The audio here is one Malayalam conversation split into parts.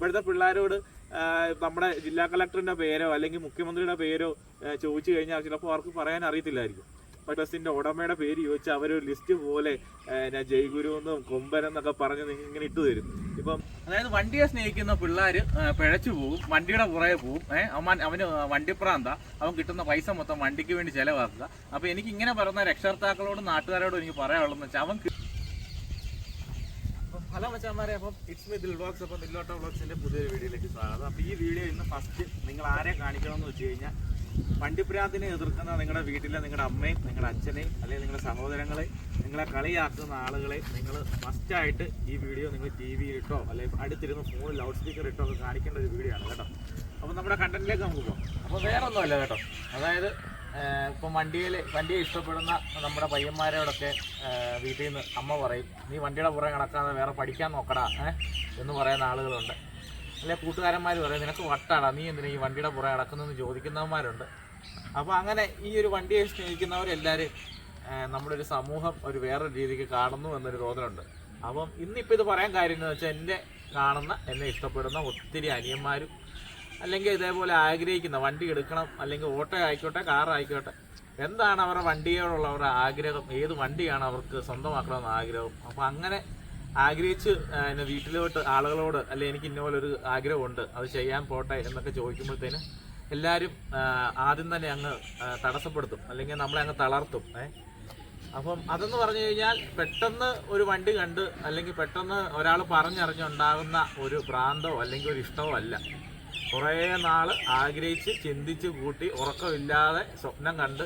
ഇപ്പോഴത്തെ പിള്ളേരോട് നമ്മുടെ ജില്ലാ കളക്ടറിന്റെ പേരോ അല്ലെങ്കിൽ മുഖ്യമന്ത്രിയുടെ പേരോ ചോദിച്ചു കഴിഞ്ഞാൽ ചിലപ്പോൾ അവർക്ക് പറയാൻ അറിയത്തില്ലായിരിക്കും. ബസ്സിന്റെ ഉടമയുടെ പേര് ചോദിച്ചാൽ അവരൊരു ലിസ്റ്റ് പോലെ ജയ്ഗുരു എന്നും കൊമ്പൻ എന്നൊക്കെ പറഞ്ഞ് നിങ്ങൾ ഇങ്ങനെ ഇട്ട് തരും. ഇപ്പം അതായത് വണ്ടിയെ സ്നേഹിക്കുന്ന പിള്ളേർ പിഴച്ചു പോകും വണ്ടിയുടെ പുറകെ പോകും. ഏഹ് അവൻ അവന് വണ്ടിപ്രാന്ത. അവൻ കിട്ടുന്ന പൈസ മൊത്തം വണ്ടിക്ക് വേണ്ടി ചെലവാക്കുക. അപ്പൊ എനിക്ക് ഇങ്ങനെ പറയുന്ന രക്ഷകർത്താക്കളോടും നാട്ടുകാരോടും എനിക്ക് പറയാനുള്ളതെന്ന് വെച്ചാൽ അവൻ ഹലോ മച്ചാമാരെ അപ്പം ഇറ്റ്സ് മീ ദിൽ വ്ളോഗ്സ് അപ്പം ദില്ലോട്ട വ്ളോഗ്സിന്റെ പുതിയൊരു വീഡിയോയിലേക്ക് സ്വാഗതം. അപ്പോൾ ഈ വീഡിയോ ഇന്ന് ഫസ്റ്റ് നിങ്ങൾ ആരെ കാണിക്കണമെന്ന് വെച്ച് കഴിഞ്ഞാൽ വണ്ടിപ്രാന്തിനെ എതിർക്കുന്ന നിങ്ങളുടെ വീട്ടിലെ നിങ്ങളുടെ അമ്മയും നിങ്ങളുടെ അച്ഛനെയും അല്ലെങ്കിൽ നിങ്ങളുടെ സഹോദരങ്ങളെ നിങ്ങളെ കളിയാക്കുന്ന ആളുകളെ നിങ്ങൾ ഫസ്റ്റായിട്ട് ഈ വീഡിയോ നിങ്ങൾ ടി വിയിലിട്ടോ അല്ലെങ്കിൽ അടുത്തിരുന്ന് ഫോണിൽ ലൗഡ് സ്പീക്കർ ഇട്ടോ ഒക്കെ കാണിക്കേണ്ട ഒരു വീഡിയോ ആണ് കേട്ടോ. അപ്പോൾ നമ്മുടെ കണ്ടന്റിലേക്ക് നമുക്ക് പോകാം. അപ്പോൾ വേറെ ഒന്നുമല്ല കേട്ടോ. അതായത് ഇപ്പം വണ്ടിയിൽ വണ്ടിയെ ഇഷ്ടപ്പെടുന്ന നമ്മുടെ പയ്യന്മാരോടൊക്കെ വീട്ടിൽ നിന്ന് അമ്മ പറയും നീ വണ്ടിയുടെ പുറകെ നടക്കാതെ വേറെ പഠിക്കാൻ നോക്കടാ എന്ന് പറയുന്ന ആളുകളുണ്ട്. അല്ലെ കൂട്ടുകാരന്മാർ പറയും നിനക്ക് വട്ടാടാ നീ എന്തിനാ ഈ വണ്ടിയുടെ പുറകെ നടക്കുന്നതെന്ന് ചോദിക്കുന്നവന്മാരുണ്ട്. അപ്പോൾ അങ്ങനെ ഈ ഒരു വണ്ടിയെ സ്നേഹിക്കുന്നവരെല്ലാവരും നമ്മുടെ ഒരു സമൂഹം ഒരു വേറൊരു രീതിക്ക് കാണുന്നു എന്നൊരു തോന്നലുണ്ട്. അപ്പം ഇന്നിപ്പോൾ ഇത് പറയാൻ കാര്യം എന്ന് വെച്ചാൽ എന്റെ കാണുന്ന എന്നെ ഇഷ്ടപ്പെടുന്ന ഒത്തിരി അനിയന്മാരും അല്ലെങ്കിൽ ഇതേപോലെ ആഗ്രഹിക്കുന്ന വണ്ടി എടുക്കണം അല്ലെങ്കിൽ ഓട്ടോ ആയിക്കോട്ടെ കാർ ആയിക്കോട്ടെ. എന്താണ് അവരുടെ വണ്ടിയോടുള്ള അവരുടെ ആഗ്രഹം? ഏത് വണ്ടിയാണ് അവർക്ക് സ്വന്തമാക്കണമെന്ന് ആഗ്രഹം? അപ്പോൾ അങ്ങനെ ആഗ്രഹിച്ച് എന്നെ വീട്ടിലോട്ട് ആളുകളോട് അല്ലെ എനിക്ക് ഇന്നപോലെ ഒരു ആഗ്രഹമുണ്ട് അത് ചെയ്യാൻ പോട്ടെ എന്നൊക്കെ ചോദിക്കുമ്പോഴത്തേന് എല്ലാവരും ആദ്യം തന്നെ അങ്ങ് തടസ്സപ്പെടുത്തും അല്ലെങ്കിൽ നമ്മളെ അങ്ങ് തളർത്തും ഏ. അപ്പം അതെന്ന് പറഞ്ഞു കഴിഞ്ഞാൽ പെട്ടെന്ന് ഒരു വണ്ടി കണ്ട് അല്ലെങ്കിൽ പെട്ടെന്ന് ഒരാൾ പറഞ്ഞറിഞ്ഞുണ്ടാകുന്ന ഒരു ഭ്രാന്തോ അല്ലെങ്കിൽ ഒരു ഇഷ്ടമോ അല്ല. കുറേ നാൾ ആഗ്രഹിച്ച് ചിന്തിച്ച് കൂട്ടി ഉറക്കമില്ലാതെ സ്വപ്നം കണ്ട്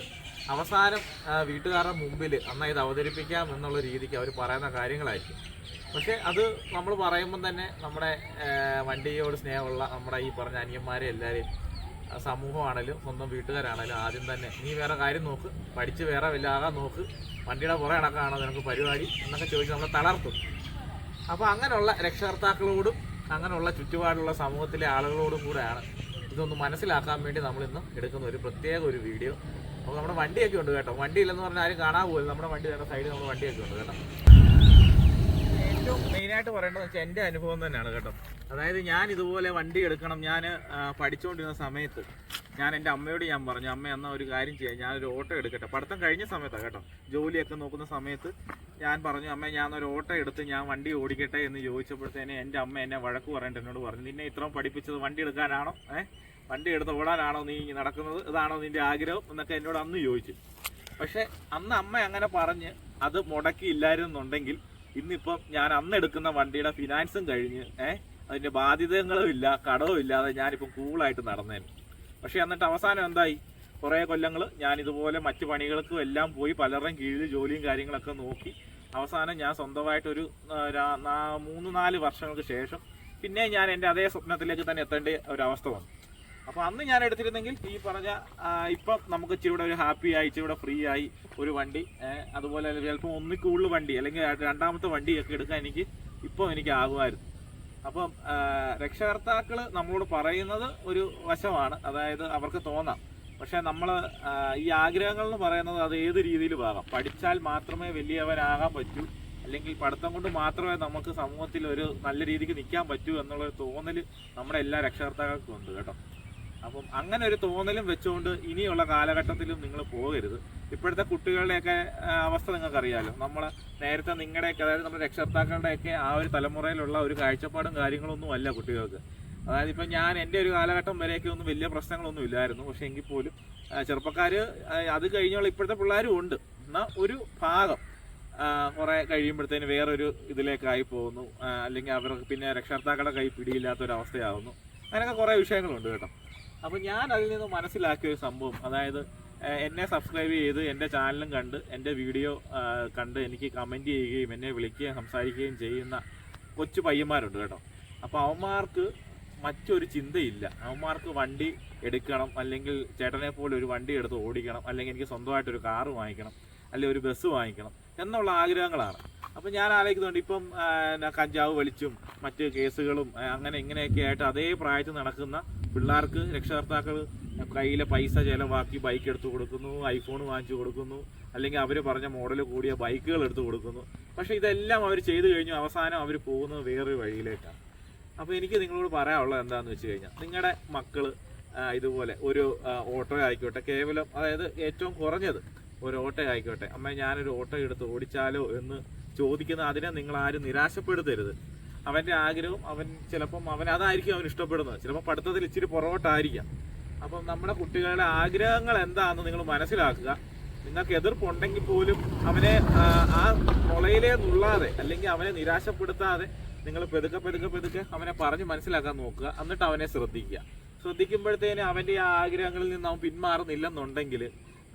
അവസാനം വീട്ടുകാരുടെ മുമ്പിൽ അന്നാ ഇത് അവതരിപ്പിക്കാം എന്നുള്ള രീതിക്ക് അവർ പറയുന്ന കാര്യങ്ങളായിരിക്കും. പക്ഷേ അത് നമ്മൾ പറയുമ്പം തന്നെ നമ്മുടെ വണ്ടിയോട് സ്നേഹമുള്ള നമ്മുടെ ഈ പറഞ്ഞ അനിയന്മാരെ എല്ലാവരെയും സമൂഹമാണെങ്കിലും സ്വന്തം വീട്ടുകാരാണേലും ആദ്യം തന്നെ നീ വേറെ കാര്യം നോക്ക് പഠിച്ച് വേറെ വല്ലാകാൻ നോക്ക് വണ്ടിയുടെ പുറകെ നടക്കാണോ നിനക്ക് പരിപാടി എന്നൊക്കെ ചോദിച്ച് നമ്മളെ തളർത്തും. അപ്പോൾ അങ്ങനെയുള്ള രക്ഷകർത്താക്കളോടും അങ്ങനെയുള്ള ചുറ്റുപാടുള്ള സമൂഹത്തിലെ ആളുകളോടും കൂടെയാണ്. ഇതൊന്ന് മനസ്സിലാക്കാൻ വേണ്ടി നമ്മൾ ഇന്ന് എടുക്കുന്ന ഒരു പ്രത്യേക ഒരു വീഡിയോ. അപ്പോൾ നമ്മുടെ വണ്ടിയൊക്കെ ഉണ്ട് കേട്ടോ. വണ്ടിയില്ലെന്ന് പറഞ്ഞാൽ ആരും കാണാൻ പോലും നമ്മുടെ വണ്ടി വേണ്ട സൈഡിൽ നമ്മുടെ വണ്ടിയൊക്കെ ഉണ്ട് കേട്ടോ. ഏറ്റവും മെയിനായിട്ട് പറയേണ്ടത് വെച്ചാൽ എന്റെ അനുഭവം തന്നെയാണ് കേട്ടോ. അതായത് ഞാൻ ഇതുപോലെ വണ്ടി എടുക്കണം ഞാൻ പഠിച്ചുകൊണ്ടിരുന്ന സമയത്ത് ഞാൻ എന്റെ അമ്മയോട് ഞാൻ പറഞ്ഞു അമ്മ എന്നാൽ ഒരു കാര്യം ചെയ്യാം ഞാനൊരു ഓട്ടോ എടുക്കട്ടെ. പഠിത്തം കഴിഞ്ഞ സമയത്താണ് കേട്ടോ. ജോലിയൊക്കെ നോക്കുന്ന സമയത്ത് ഞാൻ പറഞ്ഞു അമ്മ ഞാൻ ഒരു ഓട്ടോ എടുത്ത് ഞാൻ വണ്ടി ഓടിക്കട്ടെ എന്ന് ചോദിച്ചപ്പോഴത്തേനെ എന്റെ അമ്മ എന്നെ വഴക്ക് പറയേണ്ട എന്നോട് പറഞ്ഞു നിന്നെ ഇത്രയും പഠിപ്പിച്ചത് വണ്ടി എടുക്കാനാണോ? ഏഹ് വണ്ടി എടുത്ത് ഓടാനാണോ നീ നടക്കുന്നത്? ഇതാണോ നിന്റെ ആഗ്രഹം? എന്നൊക്കെ എന്നോട് അന്ന് ചോദിച്ചു. പക്ഷേ അന്ന് അമ്മ അങ്ങനെ പറഞ്ഞ് അത് മുടക്കിയില്ലായിരുന്നുണ്ടെങ്കിൽ ഇന്നിപ്പം ഞാൻ അന്ന് എടുക്കുന്ന വണ്ടിയുടെ ഫിനാൻസും കഴിഞ്ഞ് ഏഹ് അതിന്റെ ബാധ്യതകളും ഇല്ല കടവും ഇല്ലാതെ ഞാനിപ്പം കൂളായിട്ട് നടന്നേനു. പക്ഷെ എന്നിട്ട് അവസാനം എന്തായി? കുറേ കൊല്ലങ്ങൾ ഞാൻ ഇതുപോലെ മറ്റു പണികൾക്കും എല്ലാം പോയി പലരുടെയും കീഴിൽ ജോലിയും കാര്യങ്ങളൊക്കെ നോക്കി. അവസാനം ഞാൻ സ്വന്തമായിട്ടൊരു മൂന്ന് നാല് വർഷങ്ങൾക്ക് ശേഷം പിന്നെ ഞാൻ എന്റെ അതേ സ്വപ്നത്തിലേക്ക് തന്നെ എത്തേണ്ട ഒരവസ്ഥ വന്നു. അപ്പോൾ അന്ന് ഞാൻ എടുത്തിരുന്നെങ്കിൽ ഈ പറഞ്ഞ ഇപ്പൊ നമുക്ക് ഇച്ചിരി ഒരു ഹാപ്പി ആയി ഇച്ചിരി ഫ്രീ ആയി ഒരു വണ്ടി അതുപോലെ ചിലപ്പോൾ ഒന്നിക്കുള്ള കൂടുതൽ വണ്ടി അല്ലെങ്കിൽ രണ്ടാമത്തെ വണ്ടി ഒക്കെ എടുക്കാൻ എനിക്ക് ഇപ്പോൾ എനിക്ക് ആകുമായിരുന്നു. അപ്പം രക്ഷകർത്താക്കൾ നമ്മളോട് പറയുന്നത് ഒരു വശമാണ് അതായത് അവർക്ക് തോന്നാം. പക്ഷെ നമ്മൾ ഈ ആഗ്രഹങ്ങൾ എന്ന് പറയുന്നത് അത് ഏത് രീതിയിൽ ആകാം? പഠിച്ചാൽ മാത്രമേ വലിയവനാകാൻ പറ്റൂ അല്ലെങ്കിൽ പഠിത്തം കൊണ്ട് മാത്രമേ നമുക്ക് സമൂഹത്തിൽ ഒരു നല്ല രീതിക്ക് നിൽക്കാൻ പറ്റൂ എന്നുള്ള ഒരു തോന്നൽ നമ്മുടെ എല്ലാ രക്ഷകർത്താക്കൾക്കും ഉണ്ട് കേട്ടോ. അപ്പം അങ്ങനെ ഒരു തോന്നലും വെച്ചുകൊണ്ട് ഇനിയുള്ള കാലഘട്ടത്തിലും നിങ്ങൾ പോകരുത്. ഇപ്പോഴത്തെ കുട്ടികളുടെയൊക്കെ അവസ്ഥ നിങ്ങൾക്ക് അറിയാലോ നമ്മൾ നേരത്തെ നിങ്ങളുടെയൊക്കെ അതായത് നമ്മുടെ രക്ഷകർത്താക്കളുടെയൊക്കെ ആ ഒരു തലമുറയിലുള്ള ഒരു കാഴ്ചപ്പാടും കാര്യങ്ങളൊന്നും അല്ല കുട്ടികൾക്ക്. അതായത് ഇപ്പം ഞാൻ എന്റെ ഒരു കാലഘട്ടം വരെയൊക്കെ ഒന്നും വലിയ പ്രശ്നങ്ങളൊന്നും ഇല്ലായിരുന്നു. പക്ഷേ എങ്കിൽ പോലും ചെറുപ്പക്കാർ അത് കഴിഞ്ഞുള്ള ഇപ്പോഴത്തെ പിള്ളേരും ഉണ്ട്. എന്നാൽ ഒരു ഭാഗം കുറേ കഴിയുമ്പോഴത്തേന് വേറൊരു ഇതിലേക്കായി പോകുന്നു. അല്ലെങ്കിൽ അവർക്ക് പിന്നെ രക്ഷകർത്താക്കളുടെ കൈ പിടിയില്ലാത്ത ഒരു അവസ്ഥയാവുന്നു അങ്ങനെയൊക്കെ കുറേ വിഷയങ്ങളുണ്ട് കേട്ടോ. അപ്പോൾ ഞാൻ അതിൽ നിന്ന് മനസ്സിലാക്കിയ ഒരു സംഭവം. അതായത് എന്നെ സബ്സ്ക്രൈബ് ചെയ്ത് എന്റെ ചാനലും കണ്ട് എന്റെ വീഡിയോ കണ്ട് എനിക്ക് കമന്റ് ചെയ്യുകയും എന്നെ വിളിക്കുകയും സംസാരിക്കുകയും ചെയ്യുന്ന കൊച്ചു പയ്യന്മാരുണ്ട് കേട്ടോ. അപ്പോൾ അവന്മാർക്ക് മറ്റൊരു ചിന്തയില്ല. അവന്മാർക്ക് വണ്ടി എടുക്കണം അല്ലെങ്കിൽ ചേട്ടനെ പോലെ ഒരു വണ്ടി എടുത്ത് ഓടിക്കണം അല്ലെങ്കിൽ എനിക്ക് സ്വന്തമായിട്ടൊരു കാറ് വാങ്ങിക്കണം അല്ലെങ്കിൽ ഒരു ബസ് വാങ്ങിക്കണം എന്നുള്ള ആഗ്രഹങ്ങളാണ്. അപ്പം ഞാൻ ആലോചിക്കുന്നുണ്ട് ഇപ്പം കഞ്ചാവ് വലിച്ചും മറ്റ് കേസുകളും അങ്ങനെ ഇങ്ങനെയൊക്കെ ആയിട്ട് അതേ പ്രായത്തിൽ നടക്കുന്ന പിള്ളേർക്ക് രക്ഷകർത്താക്കൾ കയ്യിലെ പൈസ ചിലവാക്കി ബൈക്ക് എടുത്തു കൊടുക്കുന്നു ഐഫോൺ വാങ്ങിച്ചു കൊടുക്കുന്നു അല്ലെങ്കിൽ അവർ പറഞ്ഞ മോഡൽ കൂടിയ ബൈക്കുകൾ എടുത്തു കൊടുക്കുന്നു. പക്ഷേ ഇതെല്ലാം അവർ ചെയ്തു കഴിഞ്ഞു അവസാനം അവർ പോകുന്നത് വേറൊരു വഴിയിലേക്കാണ്. അപ്പോൾ എനിക്ക് നിങ്ങളോട് പറയാനുള്ളത് എന്താണെന്ന് വെച്ച് കഴിഞ്ഞാൽ നിങ്ങളുടെ മക്കൾ ഇതുപോലെ ഒരു ഓട്ടോ ആയിക്കോട്ടെ കേവലം അതായത് ഏറ്റവും കുറഞ്ഞത് ഒരു ഓട്ടോ ആയിക്കോട്ടെ അമ്മ ഞാനൊരു ഓട്ടോ എടുത്ത് ഓടിച്ചാലോ എന്ന് ചോദിക്കുന്ന അതിനെ നിങ്ങൾ ആരും നിരാശപ്പെടുത്തരുത്. അവന്റെ ആഗ്രഹം അവൻ ചിലപ്പം അവൻ അതായിരിക്കും അവൻ ഇഷ്ടപ്പെടുന്നത്. ചിലപ്പോൾ പഠിത്തത്തിൽ ഇച്ചിരി പുറകോട്ടായിരിക്കാം. അപ്പം നമ്മുടെ കുട്ടികളുടെ ആഗ്രഹങ്ങൾ എന്താണെന്ന് നിങ്ങൾ മനസ്സിലാക്കുക. നിങ്ങൾക്ക് എതിർപ്പുണ്ടെങ്കിൽ പോലും അവനെ ആ മുളയിലേ നുള്ളാതെ അല്ലെങ്കിൽ അവനെ നിരാശപ്പെടുത്താതെ നിങ്ങൾ പെതുക്കെ പെതുക്കെ പെതുക്കെ അവനെ പറഞ്ഞ് മനസ്സിലാക്കാൻ നോക്കുക. എന്നിട്ട് അവനെ ശ്രദ്ധിക്കുക. ശ്രദ്ധിക്കുമ്പോഴത്തേന് അവന്റെ ആ ആഗ്രഹങ്ങളിൽ നിന്ന് അവൻ പിന്മാറുന്നില്ലെന്നുണ്ടെങ്കിൽ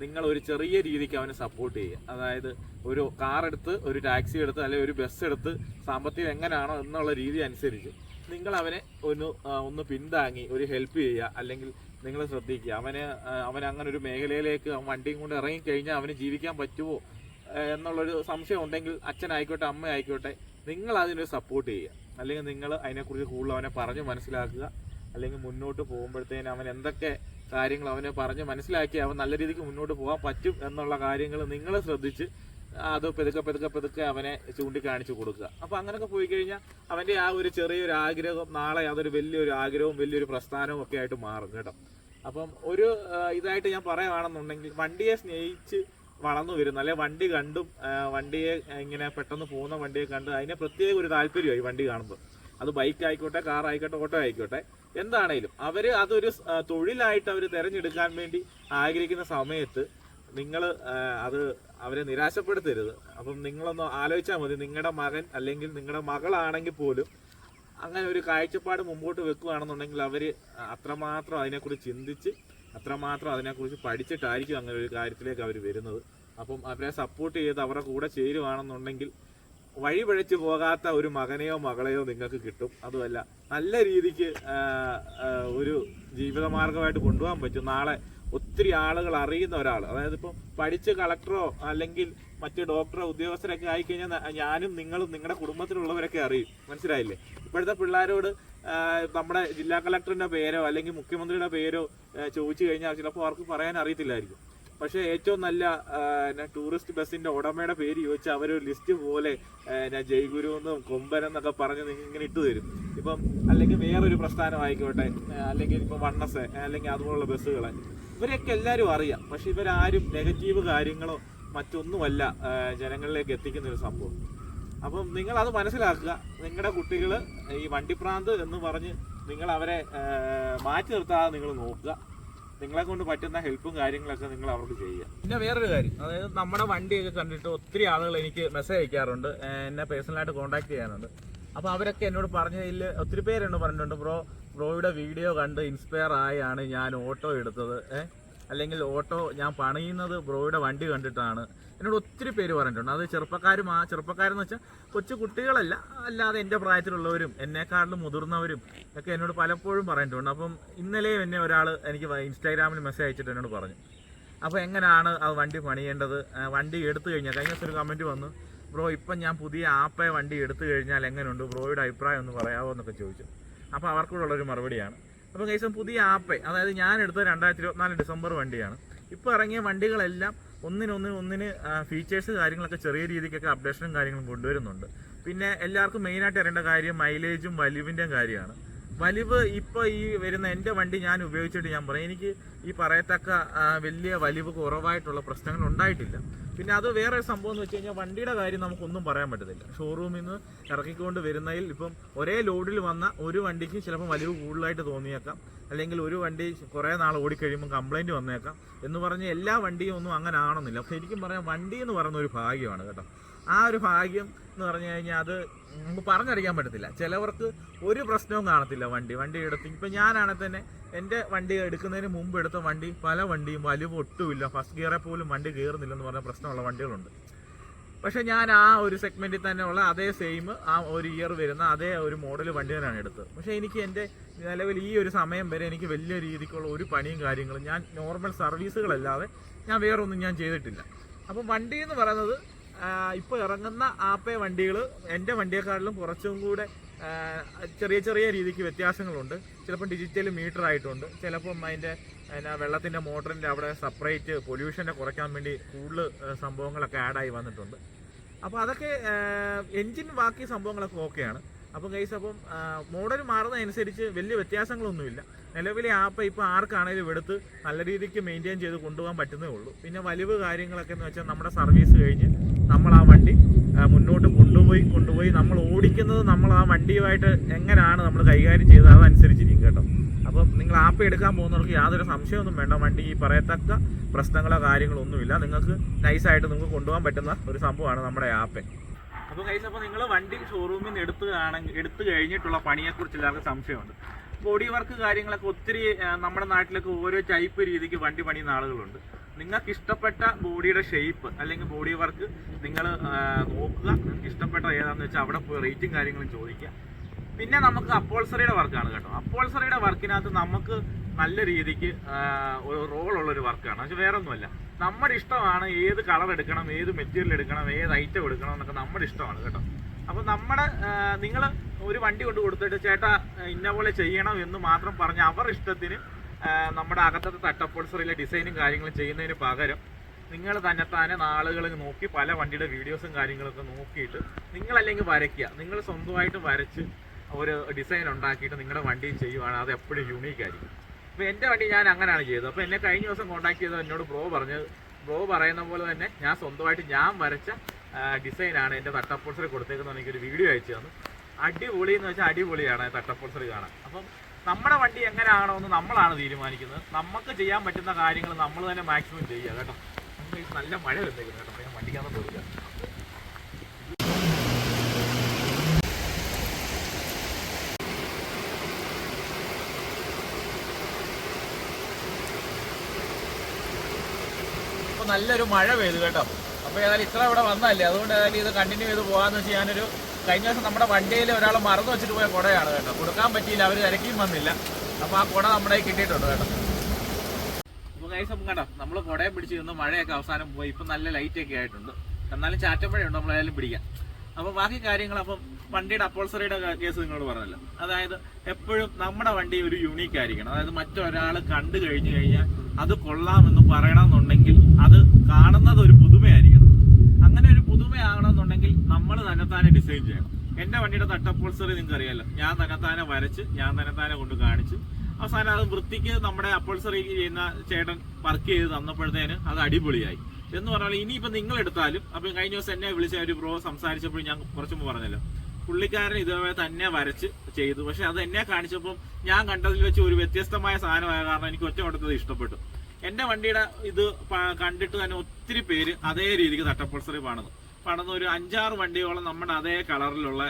നിങ്ങൾ ഒരു ചെറിയ രീതിക്ക് അവനെ സപ്പോർട്ട് ചെയ്യുക. അതായത് ഒരു കാർ എടുത്ത് ഒരു ടാക്സി എടുത്ത് അല്ലെങ്കിൽ ഒരു ബസ് എടുത്ത് സാമ്പത്തികം എങ്ങനെയാണോ എന്നുള്ള രീതി അനുസരിച്ച് നിങ്ങൾ അവനെ ഒന്ന് ഒന്ന് പിന്താങ്ങി ഒരു ഹെൽപ്പ് ചെയ്യുക അല്ലെങ്കിൽ നിങ്ങൾ ശ്രദ്ധിക്കുക. അവന് അവൻ അങ്ങനെ ഒരു മേഖലയിലേക്ക് വണ്ടിയും കൊണ്ട് ഇറങ്ങിക്കഴിഞ്ഞാൽ അവന് ജീവിക്കാൻ പറ്റുമോ എന്നുള്ളൊരു സംശയം ഉണ്ടെങ്കിൽ അച്ഛനായിക്കോട്ടെ അമ്മ ആയിക്കോട്ടെ നിങ്ങൾ അതിനൊരു സപ്പോർട്ട് ചെയ്യുക. അല്ലെങ്കിൽ നിങ്ങൾ അതിനെക്കുറിച്ച് കൂടുതൽ അവനെ പറഞ്ഞ് മനസ്സിലാക്കുക. അല്ലെങ്കിൽ മുന്നോട്ട് പോകുമ്പോഴത്തേന് അവൻ എന്തൊക്കെ കാര്യങ്ങൾ അവനെ പറഞ്ഞ് മനസ്സിലാക്കി അവൻ നല്ല രീതിക്ക് മുന്നോട്ട് പോകാൻ പറ്റും എന്നുള്ള കാര്യങ്ങൾ നിങ്ങൾ ശ്രദ്ധിച്ച് അത് പെതുക്കെ പെതുക്കെ പെതുക്കെ അവനെ ചൂണ്ടിക്കാണിച്ചു കൊടുക്കുക. അപ്പോൾ അങ്ങനെയൊക്കെ പോയി കഴിഞ്ഞാൽ അവന്റെ ആ ഒരു ചെറിയൊരു ആഗ്രഹം നാളെ അതൊരു വലിയൊരു ആഗ്രഹവും വലിയൊരു പ്രസ്ഥാനവും ഒക്കെ ആയിട്ട് മാറും കേട്ടോ. അപ്പം ഒരു ഇതായിട്ട് ഞാൻ പറയുകയാണെന്നുണ്ടെങ്കിൽ വണ്ടിയെ സ്നേഹിച്ച് വളർന്നു വരുന്ന അല്ലെ വണ്ടി കണ്ടും വണ്ടിയെ ഇങ്ങനെ പെട്ടെന്ന് പോകുന്ന വണ്ടിയെ കണ്ട് അതിനെ പ്രത്യേക ഒരു താല്പര്യമായി വണ്ടി കാണുമ്പോൾ അത് ബൈക്ക് ആയിക്കോട്ടെ കാർ ആയിക്കോട്ടെ ഓട്ടോ ആയിക്കോട്ടെ. എന്താണേലും അവർ അതൊരു തൊഴിലായിട്ട് അവർ തിരഞ്ഞെടുക്കാൻ വേണ്ടി ആഗ്രഹിക്കുന്ന സമയത്ത് നിങ്ങൾ അത് അവരെ നിരാശപ്പെടുത്തരുത്. അപ്പം നിങ്ങളൊന്ന് ആലോചിച്ചാൽ മതി നിങ്ങളുടെ മകൻ അല്ലെങ്കിൽ നിങ്ങളുടെ മകളാണെങ്കിൽ പോലും അങ്ങനെ ഒരു കാഴ്ചപ്പാട് മുമ്പോട്ട് വെക്കുകയാണെന്നുണ്ടെങ്കിൽ അവർ അത്രമാത്രം അതിനെക്കുറിച്ച് ചിന്തിച്ച് അത്രമാത്രം അതിനെക്കുറിച്ച് പഠിച്ചിട്ടായിരിക്കും അങ്ങനെ ഒരു കാര്യത്തിലേക്ക് അവർ വരുന്നത്. അപ്പം അവരെ സപ്പോർട്ട് ചെയ്ത് അവരുടെ കൂടെ ചേരുവാണെന്നുണ്ടെങ്കിൽ വഴി പിഴച്ചു പോകാത്ത ഒരു മകനെയോ മകളെയോ നിങ്ങൾക്ക് കിട്ടും. അതുമല്ല നല്ല രീതിക്ക് ഒരു ജീവിതമാർഗമായിട്ട് കൊണ്ടുപോകാൻ പറ്റും. നാളെ ഒത്തിരി ആളുകൾ അറിയുന്ന ഒരാൾ അതായത് ഇപ്പം പഠിച്ച് കളക്ടറോ അല്ലെങ്കിൽ മറ്റ് ഡോക്ടറോ ഉദ്യോഗസ്ഥരൊക്കെ ആയിക്കഴിഞ്ഞാൽ ഞാനും നിങ്ങളും നിങ്ങളുടെ കുടുംബത്തിലുള്ളവരൊക്കെ അറിയും. മനസ്സിലായില്ലേ? ഇപ്പോഴത്തെ പിള്ളേരോട് നമ്മുടെ ജില്ലാ കളക്ടറിന്റെ പേരോ അല്ലെങ്കിൽ മുഖ്യമന്ത്രിയുടെ പേരോ ചോദിച്ചു കഴിഞ്ഞാൽ ചിലപ്പോൾ അവർക്ക് പറയാൻ അറിയത്തില്ലായിരിക്കും. പക്ഷേ ഏറ്റവും നല്ല ടൂറിസ്റ്റ് ബസ്സിന്റെ ഉടമയുടെ പേര് ചോദിച്ചാൽ അവരൊരു ലിസ്റ്റ് പോലെ ജയ്ഗുരു എന്നും കൊമ്പൻ എന്നൊക്കെ പറഞ്ഞ് നിങ്ങൾ ഇങ്ങനെ ഇട്ട് തരും. ഇപ്പം അല്ലെങ്കിൽ വേറൊരു പ്രസ്ഥാനം ആയിക്കോട്ടെ അല്ലെങ്കിൽ ഇപ്പം വണ്ണസ് അല്ലെങ്കിൽ അതുപോലുള്ള ബസ്സുകളെ ഇവരെയൊക്കെ എല്ലാവരും അറിയാം. പക്ഷെ ഇവരാരും നെഗറ്റീവ് കാര്യങ്ങളോ മറ്റൊന്നുമല്ല ജനങ്ങളിലേക്ക് എത്തിക്കുന്ന ഒരു സംഭവം. അപ്പം നിങ്ങൾ അത് മനസ്സിലാക്കുക. നിങ്ങളുടെ കുട്ടികൾ ഈ വണ്ടിപ്രാന്ത് എന്ന് പറഞ്ഞ് നിങ്ങൾ അവരെ മാറ്റി നിർത്താതെ നിങ്ങൾ നോക്കുക. നിങ്ങളെ കൊണ്ട് പറ്റുന്ന ഹെൽപ്പും കാര്യങ്ങളൊക്കെ നിങ്ങൾ അവർക്ക് ചെയ്യുക. പിന്നെ വേറൊരു കാര്യം. അതായത് നമ്മുടെ വണ്ടിയൊക്കെ കണ്ടിട്ട് ഒത്തിരി ആളുകൾ എനിക്ക് മെസ്സേജ് അയക്കാറുണ്ട്. എന്നെ പേഴ്സണലായിട്ട് കോൺടാക്ട് ചെയ്യാറുണ്ട് അപ്പോൾ അവരൊക്കെ എന്നോട് പറഞ്ഞതിൽ ഒത്തിരി പേരെന്നോട് പറഞ്ഞിട്ടുണ്ട് ബ്രോ ബ്രോയുടെ വീഡിയോ കണ്ട് ഇൻസ്പയർ ആയാണ് ഞാൻ ഓട്ടോ എടുത്തത്. അല്ലെങ്കിൽ ഓട്ടോ ഞാൻ പണിയുന്നത് ബ്രോയുടെ വണ്ടി കണ്ടിട്ടാണ്. എന്നോട് ഒത്തിരി പേര് പറഞ്ഞിട്ടുണ്ട്. അത് ചെറുപ്പക്കാരും ആ ചെറുപ്പക്കാരെന്ന് വെച്ചാൽ കൊച്ചു കുട്ടികളല്ല അല്ലാതെ എന്റെ പ്രായത്തിലുള്ളവരും എന്നെക്കാട്ടിലും മുതിർന്നവരും ഒക്കെ എന്നോട് പലപ്പോഴും പറഞ്ഞിട്ടുണ്ട്. അപ്പം ഇന്നലെയും എന്നെ ഒരാൾ എനിക്ക് ഇൻസ്റ്റാഗ്രാമിൽ മെസ്സേജ് അയച്ചിട്ട് എന്നോട് പറഞ്ഞു. അപ്പോൾ എങ്ങനെയാണ് ആ വണ്ടി പണിയേണ്ടത്? വണ്ടി എടുത്തു കഴിഞ്ഞാൽ കഴിഞ്ഞ ഒരു കമന്റ് വന്നു. ബ്രോ ഇപ്പം ഞാൻ പുതിയ ആപ്പേ വണ്ടി എടുത്തു കഴിഞ്ഞാൽ എങ്ങനെയുണ്ട് ബ്രോയുടെ അഭിപ്രായം ഒന്ന് പറയാമോ എന്നൊക്കെ ചോദിച്ചു. അപ്പോൾ അവർക്കുള്ളൊരു മറുപടിയാണ്. അപ്പോൾ കൈസം പുതിയ ആപ്പേ അതായത് ഞാൻ എടുത്ത രണ്ടായിരത്തി ഇരുപത്തിനാല് ഡിസംബർ വണ്ടിയാണ്. ഇപ്പോൾ ഇറങ്ങിയ വണ്ടികളെല്ലാം ഒന്നിനൊന്നിന് ഒന്നിന് ഫീച്ചേഴ്സ് കാര്യങ്ങളൊക്കെ ചെറിയ രീതിക്കൊക്കെ അപ്ഡേഷനും കാര്യങ്ങളും കൊണ്ടുവരുന്നുണ്ട്. പിന്നെ എല്ലാവർക്കും മെയിനായിട്ട് അറിയേണ്ട കാര്യം മൈലേജും വലിവിന്റെയും കാര്യമാണ്. വലിവ് ഇപ്പോൾ ഈ വരുന്ന എന്റെ വണ്ടി ഞാൻ ഉപയോഗിച്ചിട്ട് ഞാൻ പറയും. എനിക്ക് ഈ പറയത്തക്ക വലിയ വലിവ് കുറവായിട്ടുള്ള പ്രശ്നങ്ങൾ ഉണ്ടായിട്ടില്ല. പിന്നെ അത് വേറെ സംഭവം എന്ന് വെച്ച് കഴിഞ്ഞാൽ വണ്ടിയുടെ കാര്യം നമുക്കൊന്നും പറയാൻ പറ്റത്തില്ല. ഷോറൂമിൽ നിന്ന് ഇറക്കിക്കൊണ്ട് വരുന്നതിൽ ഇപ്പം ഒരേ ലോഡിൽ വന്ന ഒരു വണ്ടിക്ക് ചിലപ്പോൾ വലിവ് കൂടുതലായിട്ട് തോന്നിയേക്കാം. അല്ലെങ്കിൽ ഒരു വണ്ടി കുറേ നാൾ ഓടിക്കഴിയുമ്പോൾ കംപ്ലൈന്റ് വന്നേക്കാം എന്ന് പറഞ്ഞ് എല്ലാ വണ്ടിയും ഒന്നും അങ്ങനെ ആണെന്നില്ല. ശരിക്കും പറയാം വണ്ടി എന്ന് പറയുന്ന ഒരു ഭാഗ്യമാണ് കേട്ടോ. ആ ഒരു ഭാഗ്യം എന്ന് പറഞ്ഞു കഴിഞ്ഞാൽ അത് നമുക്ക് പറഞ്ഞറിയിക്കാൻ പറ്റത്തില്ല. ചിലവർക്ക് ഒരു പ്രശ്നവും കാണത്തില്ല വണ്ടി. വണ്ടി എടുത്ത് ഇപ്പം ഞാനാണെങ്കിൽ തന്നെ എന്റെ വണ്ടി എടുക്കുന്നതിന് മുമ്പ് എടുത്ത വണ്ടി പല വണ്ടിയും വലിവ് ഒട്ടുമില്ല. ഫസ്റ്റ് ഗിയറെ പോലും വണ്ടി കയറുന്നില്ല എന്ന് പറഞ്ഞ പ്രശ്നമുള്ള വണ്ടികളുണ്ട്. പക്ഷേ ഞാൻ ആ ഒരു സെഗ്മെന്റിൽ തന്നെയുള്ള അതേ സെയിം ആ ഒരു ഇയർ വരുന്ന അതേ ഒരു മോഡൽ വണ്ടി തന്നെയാണ് എടുത്തത്. പക്ഷെ എനിക്ക് എന്റെ നിലവിൽ ഈ ഒരു സമയം വരെ എനിക്ക് വലിയ രീതിക്കുള്ള ഒരു പണിയും കാര്യങ്ങളും ഞാൻ നോർമൽ സർവീസുകളല്ലാതെ ഞാൻ വേറൊന്നും ഞാൻ ചെയ്തിട്ടില്ല. അപ്പം വണ്ടി എന്ന് പറയുന്നത് ഇപ്പോൾ ഇറങ്ങുന്ന ആപ്പേ വണ്ടികൾ എന്റെ വണ്ടിയെക്കാട്ടിലും കുറച്ചും കൂടെ ചെറിയ ചെറിയ രീതിക്ക് വ്യത്യാസങ്ങളുണ്ട്. ചിലപ്പോൾ ഡിജിറ്റൽ മീറ്റർ ആയിട്ടുണ്ട്. ചിലപ്പം അതിന്റെ എന്നാ വെള്ളത്തിന്റെ മോട്ടറിന്റെ അവിടെ സെപ്പറേറ്റ് പൊല്യൂഷനെ കുറയ്ക്കാൻ വേണ്ടി കൂടുതൽ സംഭവങ്ങളൊക്കെ ആഡായി വന്നിട്ടുണ്ട്. അപ്പോൾ അതൊക്കെ എൻജിൻ ബാക്കി സംഭവങ്ങളൊക്കെ ഓക്കെയാണ് അപ്പം കൈസ് അപ്പം മോഡൽ മാറുന്നതനുസരിച്ച് വലിയ വ്യത്യാസങ്ങളൊന്നുമില്ല. നിലവിലെ ആപ്പ് ഇപ്പോൾ ആർക്കാണേലും എടുത്ത് നല്ല രീതിക്ക് മെയിന്റെയിൻ ചെയ്ത് കൊണ്ടുപോകാൻ പറ്റുന്നേ ഉള്ളൂ. പിന്നെ വലിവ് കാര്യങ്ങളൊക്കെ എന്ന് വെച്ചാൽ നമ്മുടെ സർവീസ് കഴിഞ്ഞ് നമ്മൾ ആ വണ്ടി മുന്നോട്ട് കൊണ്ടുപോയി കൊണ്ടുപോയി നമ്മൾ ഓടിക്കുന്നത് നമ്മൾ ആ വണ്ടിയുമായിട്ട് എങ്ങനെയാണ് നമ്മൾ കൈകാര്യം ചെയ്തത് അതനുസരിച്ചിരിക്കും കേട്ടോ. അപ്പം നിങ്ങൾ ആപ്പ് എടുക്കാൻ പോകുന്നവർക്ക് യാതൊരു സംശയമൊന്നും വേണ്ട. വണ്ടി ഈ പറയത്തക്ക പ്രശ്നങ്ങളോ കാര്യങ്ങളോ ഒന്നുമില്ല. നിങ്ങൾക്ക് നൈസായിട്ട് നിങ്ങൾക്ക് കൊണ്ടുപോകാൻ പറ്റുന്ന ഒരു സംഭവമാണ് നമ്മുടെ ആപ്പ് അപ്പോൾ കൈസ് അപ്പോൾ നിങ്ങൾ വണ്ടി ഷോറൂമിൽ നിന്ന് എടുത്ത് ആണെങ്കിൽ എടുത്തു കഴിഞ്ഞിട്ടുള്ള പണിയെക്കുറിച്ച് എല്ലാവർക്കും സംശയമുണ്ട്. ബോഡി വർക്ക് കാര്യങ്ങളൊക്കെ ഒത്തിരി നമ്മുടെ നാട്ടിലൊക്കെ ഓരോ ടൈപ്പ് രീതിക്ക് വണ്ടി പണിയുന്ന ആളുകളുണ്ട്. നിങ്ങൾക്ക് ഇഷ്ടപ്പെട്ട ബോഡിയുടെ ഷേപ്പ് അല്ലെങ്കിൽ ബോഡി വർക്ക് നിങ്ങൾ നോക്കുക. നിങ്ങൾക്ക് ഇഷ്ടപ്പെട്ട ഏതാണെന്ന് വെച്ചാൽ അവിടെ പോയി റേറ്റും കാര്യങ്ങളും ചോദിക്കുക. പിന്നെ നമുക്ക് അപ്പോൾസറിയുടെ വർക്കാണ് കേട്ടോ. അപ്പോൾസറിയുടെ വർക്കിനകത്ത് നമുക്ക് നല്ല രീതിക്ക് ഒരു റോളുള്ളൊരു വർക്കാണ് പക്ഷെ വേറെ ഒന്നുമല്ല നമ്മുടെ ഇഷ്ടമാണ് ഏത് കളർ എടുക്കണം ഏത് മെറ്റീരിയൽ എടുക്കണം ഏത് ഐറ്റം എടുക്കണം എന്നൊക്കെ നമ്മുടെ ഇഷ്ടമാണ് കേട്ടോ. അപ്പോൾ നമ്മുടെ നിങ്ങൾ ഒരു വണ്ടി കൊണ്ട് കൊടുത്തിട്ട് ചേട്ടാ ഇന്ന പോലെ ചെയ്യണം എന്ന് മാത്രം പറഞ്ഞ് അവർ ഇഷ്ടത്തിന് നമ്മുടെ അകത്തത്തെ തട്ടപ്പോൾസറിലെ ഡിസൈനും കാര്യങ്ങളും ചെയ്യുന്നതിന് പകരം നിങ്ങൾ തന്നെത്താനെ നാളുകൾ നോക്കി പല വണ്ടിയുടെ വീഡിയോസും കാര്യങ്ങളൊക്കെ നോക്കിയിട്ട് നിങ്ങൾ അല്ലെങ്കിൽ വരയ്ക്കുക. നിങ്ങൾ സ്വന്തമായിട്ട് വരച്ച് ഒരു ഡിസൈൻ ഉണ്ടാക്കിയിട്ട് നിങ്ങളുടെ വണ്ടിയും ചെയ്യുവാണ്. അത് എപ്പോഴും യൂണീക്ക് ആയിരിക്കും. അപ്പോൾ എന്റെ വണ്ടി ഞാൻ അങ്ങനെയാണ് ചെയ്തത്. അപ്പോൾ എന്നെ കഴിഞ്ഞ ദിവസം കോൺടാക്ട് ചെയ്തത് എന്നോട് ബ്രോ പറഞ്ഞത് ബ്രോ പറയുന്ന പോലെ തന്നെ ഞാൻ സ്വന്തമായിട്ട് ഞാൻ വരച്ച ഡിസൈനാണ് എന്റെ തട്ടപ്പോൾസറി കൊടുത്തേക്കുന്നത് എനിക്കൊരു വീഡിയോ അയച്ചു തന്നു. അടിപൊളി എന്ന് വെച്ചാൽ അടിപൊളിയാണ് തട്ടപ്പോൾസറി കാണാൻ. അപ്പം നമ്മുടെ വണ്ടി എങ്ങനെയാണോ എന്ന് നമ്മളാണ് തീരുമാനിക്കുന്നത്. നമുക്ക് ചെയ്യാൻ പറ്റുന്ന കാര്യങ്ങൾ നമ്മൾ തന്നെ മാക്സിമം ചെയ്യുക കേട്ടോ. നല്ല മഴ വരുന്നേക്കുന്നു കേട്ടോ. ഞാൻ വണ്ടിക്കാൻ പോയില്ല നല്ലൊരു മഴ പെയ്തു കേട്ടോ. അപ്പോൾ ഏതായാലും ഇത്ര ഇവിടെ വന്നതല്ലേ? അതുകൊണ്ട് ഏതായാലും ഇത് കണ്ടിന്യൂ ചെയ്ത് പോകാമെന്ന് വെച്ച് ഞാനൊരു കഴിഞ്ഞ ദിവസം നമ്മുടെ വണ്ടിയിൽ ഒരാൾ മറന്നു വെച്ചിട്ട് പോയ കുടയാണ് കേട്ടോ. കൊടുക്കാൻ പറ്റിയില്ല അവർ തിരക്കിയും വന്നില്ല. അപ്പോൾ ആ കുട നമ്മുടെ കിട്ടിയിട്ടുണ്ട് കേട്ടോ. കേട്ടോ നമ്മൾ കുടയെ പിടിച്ച് നിന്ന് മഴയൊക്കെ അവസാനം പോയി. ഇപ്പം നല്ല ലൈറ്റൊക്കെ ആയിട്ടുണ്ട്. എന്നാലും ചാറ്റമഴയുണ്ട് നമ്മളായാലും പിടിക്കാം. അപ്പോൾ ബാക്കി കാര്യങ്ങൾ അപ്പം വണ്ടിയുടെ അപ്പോൾസറിയുടെ കേസ് നിങ്ങളോട് പറഞ്ഞല്ലോ. അതായത് എപ്പോഴും നമ്മുടെ വണ്ടി ഒരു യൂണീക്ക് ആയിരിക്കണം. അതായത് മറ്റൊരാൾ കണ്ടു കഴിഞ്ഞു കഴിഞ്ഞാൽ അത് കൊള്ളാമെന്ന് പറയണമെന്നുണ്ടെങ്കിൽ അത് കാണുന്നത് ഒരു പുതുമയായിരിക്കണം അങ്ങനെ ഒരു പുതുമയാകണമെന്നുണ്ടെങ്കിൽ നമ്മൾ തന്നെത്താനെ ഡിസൈൻ ചെയ്യണം എന്റെ വണ്ടിയുടെ തട്ടപ്പോൾസറി നിങ്ങൾക്ക് അറിയാലോ ഞാൻ തന്നെത്താനെ വരച്ച് ഞാൻ തന്നെത്താനെ കൊണ്ട് കാണിച്ച് അവസാനം അത് വൃത്തിക്ക് നമ്മുടെ അപ്പോൾസറി ചെയ്യുന്ന ചേട്ടൻ വർക്ക് ചെയ്ത് തന്നപ്പോഴത്തേന് അത് അടിപൊളിയായി. എന്ന് പറഞ്ഞാൽ ഇനിയിപ്പോൾ നിങ്ങൾ എടുത്താലും അപ്പൊ കഴിഞ്ഞ ദിവസം എന്നെ വിളിച്ച ഒരു ബ്രോ സംസാരിച്ചപ്പോൾ ഞാൻ കുറച്ച് മുമ്പ് പറഞ്ഞല്ലോ. പുള്ളിക്കാരൻ ഇതേപോലെ തന്നെ വരച്ച് ചെയ്തു. പക്ഷെ അത് എന്നെ കാണിച്ചപ്പോൾ ഞാൻ കണ്ടതിൽ വെച്ച് ഒരു വ്യത്യസ്തമായ സാധനമായ കാരണം എനിക്ക് ഒറ്റ കൊടുത്തത് ഇഷ്ടപ്പെട്ടു. എന്റെ വണ്ടിയുടെ ഇത് കണ്ടിട്ട് തന്നെ ഒത്തിരി പേര് അതേ രീതിക്ക് തട്ടപ്പൾസറി പണിതു പണിത് ഒരു അഞ്ചാറ് വണ്ടിയോളം നമ്മുടെ അതേ കളറിലുള്ള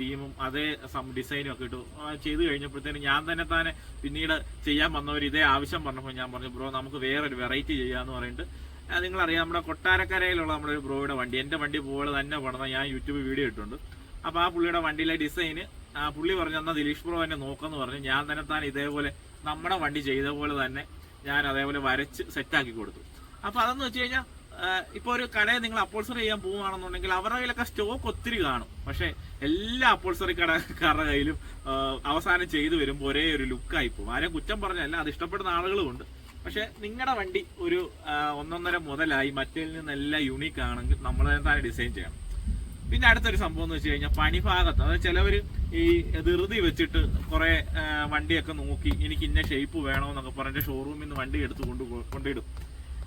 തീമും അതേ ഡിസൈനും ഒക്കെ ഇട്ടു. ചെയ്ത് കഴിഞ്ഞപ്പോഴത്തേന് ഞാൻ തന്നെ താനെ പിന്നീട് ചെയ്യാൻ വന്നവർ ഇതേ ആവശ്യം പറഞ്ഞപ്പോൾ ഞാൻ പറഞ്ഞു ബ്രോ നമുക്ക് വേറൊരു വെറൈറ്റി ചെയ്യാന്ന് പറഞ്ഞിട്ട് നിങ്ങളറിയാം നമ്മുടെ കൊട്ടാരക്കരയിലുള്ള നമ്മുടെ ഒരു ബ്രോയുടെ വണ്ടി എന്റെ വണ്ടി പോലെ തന്നെ പണിത ഞാൻ യൂട്യൂബ് വീഡിയോ ഇട്ടിട്ടുണ്ട്. അപ്പോൾ ആ പുള്ളിയുടെ വണ്ടിയിലെ ഡിസൈന് ആ പുള്ളി പറഞ്ഞു എന്നാൽ ദിലീഷ് ബ്രോ എന്നെ നോക്കാന്ന് പറഞ്ഞു. ഞാൻ തന്നെ താൻ ഇതേപോലെ നമ്മുടെ വണ്ടി ചെയ്ത പോലെ തന്നെ ഞാൻ അതേപോലെ വരച്ച് സെറ്റാക്കി കൊടുത്തു. അപ്പോൾ അതെന്ന് വെച്ച് കഴിഞ്ഞാൽ ഇപ്പോൾ ഒരു കടയെ നിങ്ങൾ അപ്പോൾസറി ചെയ്യാൻ പോവുകയാണെന്നുണ്ടെങ്കിൽ അവരുടെ കയ്യിലൊക്കെ സ്റ്റോക്ക് ഒത്തിരി കാണും. പക്ഷേ എല്ലാ അപ്പോൾസറി കടക്കാരുടെ കയ്യിലും അവസാനം ചെയ്തു വരുമ്പോൾ ഒരേ ഒരു ലുക്കായി പോകും. ആരും കുറ്റം പറഞ്ഞല്ല അത് ഇഷ്ടപ്പെടുന്ന ആളുകളും ഉണ്ട്. പക്ഷെ നിങ്ങളുടെ വണ്ടി ഒരു ഒന്നൊന്നര മുതലായി മറ്റേതിൽ നിന്നെല്ലാം യുണീക്ക് ആണെങ്കിൽ നമ്മൾ തന്നെ ഡിസൈൻ ചെയ്യണം. പിന്നെ അടുത്തൊരു സംഭവം എന്ന് വെച്ച് കഴിഞ്ഞാൽ പണിഭാഗത്ത് അതായത് ചിലവർ ഈ ധൃതി വെച്ചിട്ട് കുറെ വണ്ടിയൊക്കെ നോക്കി എനിക്ക് ഇന്ന ഷേപ്പ് വേണമെന്നൊക്കെ പറഞ്ഞിട്ട് ഷോറൂമിൽ നിന്ന് വണ്ടി എടുത്ത് കൊണ്ട് കൊണ്ടിടും.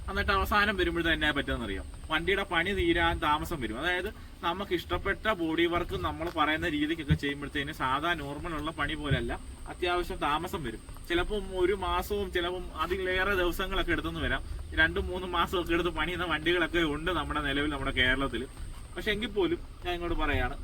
എന്നിട്ട് അവസാനം വരുമ്പോഴത്തെ എന്നാ പറ്റുമെന്നറിയാം? വണ്ടിയുടെ പണി തീരാൻ താമസം വരും. അതായത് നമുക്ക് ഇഷ്ടപ്പെട്ട ബോഡി വർക്ക് നമ്മൾ പറയുന്ന രീതിക്കൊക്കെ ചെയ്യുമ്പോഴത്തേന് സാധാ ഉള്ള പണി പോലല്ല അത്യാവശ്യം താമസം വരും. ചിലപ്പം ഒരു മാസവും ചിലപ്പം അതിലേറെ ദിവസങ്ങളൊക്കെ എടുത്തെന്ന് വരാം. രണ്ടും മൂന്നും മാസമൊക്കെ എടുത്ത് പണിയുന്ന വണ്ടികളൊക്കെ ഉണ്ട് നമ്മുടെ നിലവിൽ നമ്മുടെ കേരളത്തിൽ. പക്ഷെ എങ്കിൽ പോലും ഞാൻ ഇങ്ങോട്ട് പറയാണ്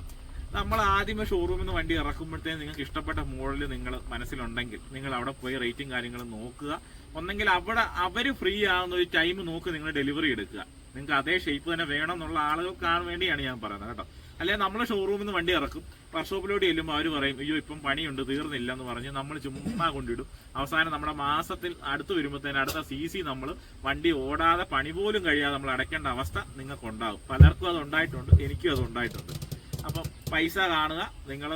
നമ്മൾ ആദ്യമേ ഷോറൂമിൽ നിന്ന് വണ്ടി ഇറക്കുമ്പോഴത്തേക്കും നിങ്ങൾക്ക് ഇഷ്ടപ്പെട്ട മോഡൽ നിങ്ങൾ മനസ്സിലുണ്ടെങ്കിൽ നിങ്ങൾ അവിടെ പോയി റേറ്റും കാര്യങ്ങളും നോക്കുക. ഒന്നെങ്കിൽ അവിടെ അവർ ഫ്രീ ആവുന്ന ഒരു ടൈം നോക്ക് നിങ്ങൾ ഡെലിവറി എടുക്കുക. നിങ്ങൾക്ക് അതേ ഷേപ്പ് തന്നെ വേണം എന്നുള്ള ആളുകൾക്കാണ് വേണ്ടിയാണ് ഞാൻ പറയുന്നത് കേട്ടോ. അല്ലെങ്കിൽ നമ്മൾ ഷോറൂമിൽ നിന്ന് വണ്ടി ഇറക്കും. വർക്ക്ഷോപ്പിലോട്ട് ചെല്ലുമ്പോൾ അവർ പറയും അയ്യോ ഇപ്പം പണിയുണ്ട് തീർന്നില്ല എന്ന് പറഞ്ഞ് നമ്മൾ ചുമ്മാ കൊണ്ടിടും. അവസാനം നമ്മുടെ മാസത്തിൽ അടുത്ത് വരുമ്പോഴത്തേന് അടുത്ത സി സി നമ്മൾ വണ്ടി ഓടാതെ പണി പോലും കഴിയാതെ നമ്മൾ അടയ്ക്കേണ്ട അവസ്ഥ നിങ്ങൾക്ക് ഉണ്ടാകും പലർക്കും അത് ഉണ്ടായിട്ടുണ്ട് എനിക്കും അത് ഉണ്ടായിട്ടുണ്ട്. അപ്പം പൈസ കാണുക നിങ്ങൾ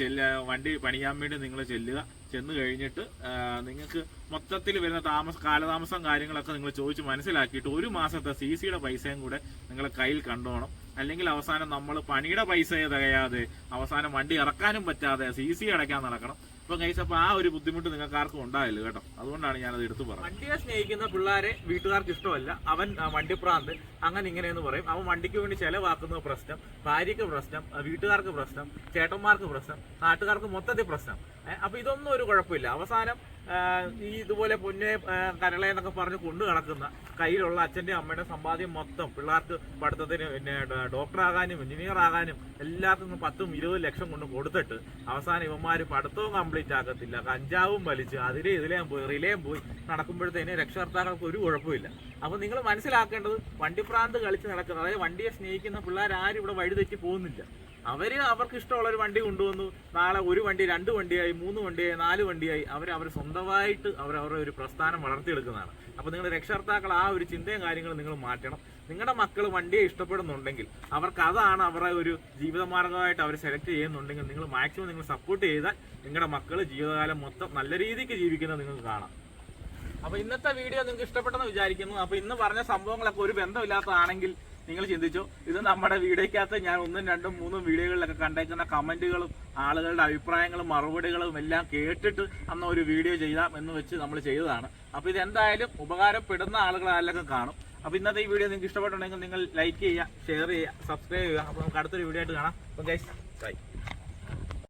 ചെല്ല വണ്ടി പണിയാൻ വേണ്ടി നിങ്ങൾ ചെല്ലുക. ചെന്ന് കഴിഞ്ഞിട്ട് നിങ്ങൾക്ക് മൊത്തത്തിൽ വരുന്ന താമസ കാലതാമസം കാര്യങ്ങളൊക്കെ നിങ്ങൾ ചോദിച്ച് മനസ്സിലാക്കിയിട്ട് ഒരു മാസത്തെ സി സിയുടെ പൈസയും കൂടെ നിങ്ങൾ കയ്യിൽ കണ്ടോണം. അല്ലെങ്കിൽ അവസാനം നമ്മൾ പണിയുടെ പൈസ തികയാതെ അവസാനം വണ്ടി ഇറക്കാനും പറ്റാതെ സി സി അടയ്ക്കാൻ നടക്കണം. ഇപ്പൊ കൈസ് അപ്പൊ ആ ഒരു ബുദ്ധിമുട്ട് നിങ്ങൾക്ക് ആർക്കും ഉണ്ടായില്ല കേട്ടോ. അതുകൊണ്ടാണ് ഞാനത് എടുത്തു പറഞ്ഞത്. വണ്ടിയെ സ്നേഹിക്കുന്ന പിള്ളേരെ വീട്ടുകാർക്ക് ഇഷ്ടമല്ല. അവൻ വണ്ടിപ്രാന്ത് അങ്ങനെ ഇങ്ങനെയെന്ന് പറയും. അവൻ വണ്ടിക്ക് വേണ്ടി ചെലവാക്കുന്ന പ്രശ്നം ഭാര്യയ്ക്ക് പ്രശ്നം വീട്ടുകാർക്ക് പ്രശ്നം ചേട്ടന്മാർക്ക് പ്രശ്നം നാട്ടുകാർക്ക് മൊത്തത്തിൽ പ്രശ്നം. അപ്പൊ ഇതൊന്നും ഒരു കുഴപ്പമില്ല. അവസാനം ഈ ഇതുപോലെ പൊന്നെ ആ, കരളെ എന്നൊക്കെ പറഞ്ഞ് കൊണ്ടു നടക്കുന്ന കയ്യിലുള്ള അച്ഛന്റെ അമ്മയുടെ സമ്പാദ്യം മൊത്തം പിള്ളേർക്ക് പഠിത്തത്തിന് പിന്നെ ഡോക്ടറാകാനും എഞ്ചിനീയർ ആകാനും എല്ലാവർക്കും പത്തും ഇരുപത് ലക്ഷം കൊണ്ട് കൊടുത്തിട്ട് അവസാനം ഇവന്മാര് പഠിത്തവും കംപ്ലീറ്റ് ആക്കത്തില്ല. കഞ്ചാവും വലിച്ച് അതിലെ ഇതിലേയും പോയി റിലേയും പോയി നടക്കുമ്പോഴത്തേന് രക്ഷകർത്താക്കൾക്ക് ഒരു കുഴപ്പമില്ല. അപ്പോൾ നിങ്ങൾ മനസ്സിലാക്കേണ്ടത് വണ്ടിപ്രാന്ത് കളിച്ച് നടക്കുന്നത് അതായത് വണ്ടിയെ സ്നേഹിക്കുന്ന പിള്ളേർ ആരും ഇവിടെ വഴിതെറ്റി പോകുന്നില്ല. അവർ അവർക്ക് ഇഷ്ടമുള്ള ഒരു വണ്ടി കൊണ്ടുവന്നു. നാളെ ഒരു വണ്ടി രണ്ട് വണ്ടിയായി മൂന്ന് വണ്ടിയായി നാല് വണ്ടിയായി. അവർ അവർ സ്വന്തമായിട്ട് അവർ അവരുടെ ഒരു പ്രസ്ഥാനം വളർത്തിയെടുക്കുന്നതാണ്. അപ്പോൾ നിങ്ങൾ രക്ഷകർത്താക്കൾ ആ ഒരു ചിന്തയും കാര്യങ്ങളും നിങ്ങൾ മാറ്റണം. നിങ്ങളുടെ മക്കൾ വണ്ടിയെ ഇഷ്ടപ്പെടുന്നുണ്ടെങ്കിൽ അവർക്ക് അതാണ് അവരുടെ ഒരു ജീവിതമാർഗമായിട്ട് അവർ സെലക്ട് ചെയ്യുന്നുണ്ടെങ്കിൽ നിങ്ങൾ മാക്സിമം നിങ്ങൾ സപ്പോർട്ട് ചെയ്താൽ നിങ്ങളുടെ മക്കൾ ജീവിതകാലം മൊത്തം നല്ല രീതിക്ക് ജീവിക്കുന്നത് നിങ്ങൾക്ക് കാണാം. അപ്പൊ ഇന്നത്തെ വീഡിയോ നിങ്ങൾക്ക് ഇഷ്ടപ്പെട്ടെന്ന് വിചാരിക്കുന്നു. അപ്പൊ ഇന്ന് പറഞ്ഞ സംഭവങ്ങളൊക്കെ ഒരു ബന്ധമില്ലാത്തതാണെങ്കിൽ നിങ്ങൾ ചിന്തിച്ചു ഇത് നമ്മുടെ വീഡിയോക്കകത്ത് ഞാൻ ഒന്നും രണ്ടും മൂന്നും വീഡിയോകളിലൊക്കെ കണ്ടേക്കുന്ന കമന്റുകളും ആളുകളുടെ അഭിപ്രായങ്ങളും മറുപടികളും എല്ലാം കേട്ടിട്ട് അന്ന് ഒരു വീഡിയോ ചെയ്യാം എന്ന് വെച്ച് നമ്മൾ ചെയ്തതാണ്. അപ്പോൾ ഇത് എന്തായാലും ഉപകാരപ്പെടുന്ന ആളുകൾ ആരെല്ലാം കാണും. അപ്പോൾ ഇന്നത്തെ ഈ വീഡിയോ നിങ്ങൾക്ക് ഇഷ്ടപ്പെട്ടുണ്ടെങ്കിൽ നിങ്ങൾ ലൈക്ക് ചെയ്യുക ഷെയർ ചെയ്യുക സബ്സ്ക്രൈബ് ചെയ്യുക. അപ്പോൾ നമുക്ക് അടുത്തൊരു വീഡിയോ ആയിട്ട് കാണാം. Okay bye